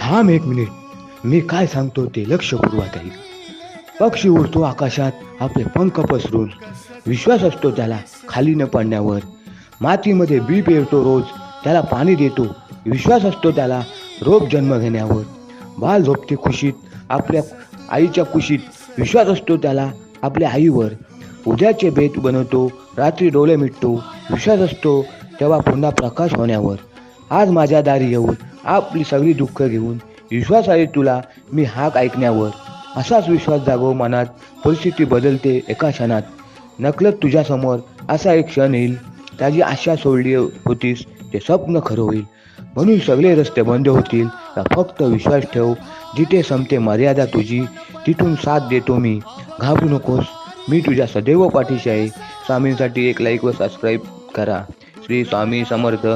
थांब एक मिनिट. मी काय सांगतो ते लक्षपूर्वक ऐक पक्षी उडतो आकाशात आपले पंख पसरून. विश्वास असतो त्याला खाली न पडण्यावर. मातीमध्ये बी पेरतो रोज त्याला पाणी देतो. विश्वास असतो त्याला रोप जन्म घेण्यावर. बाल झोपते खुशीत आपल्या आईच्या कुशीत विश्वास असतो त्याला आपल्या आईवर. उद्याचे बेत बनवतो रात्री डोळे मिटतो. विश्वास असतो तेव्हा पुन्हा प्रकाश होण्यावर. आज माझ्या दारी येऊन आपली सगळी दुःख घेऊन विश्वास आहे तुला मी हाक ऐकण्यावर. असाच विश्वास जागो मनात परिस्थिती बदलते एका क्षणात. नकलत तुझ्यासमोर असा एक क्षण येईल. त्याची आशा सोडली होतीस ते स्वप्न खरं होईल. म्हणून सगळे रस्ते बंद होतील. तर फक्त विश्वास ठेव जिथे संपते मर्यादा तुझी तिथून साथ देतो मी. घाबरू नकोस मी तुझ्या सदैव पाठीशी आहे. स्वामींसाठी एक लाईक व सबस्क्राईब करा. श्री स्वामी समर्थ.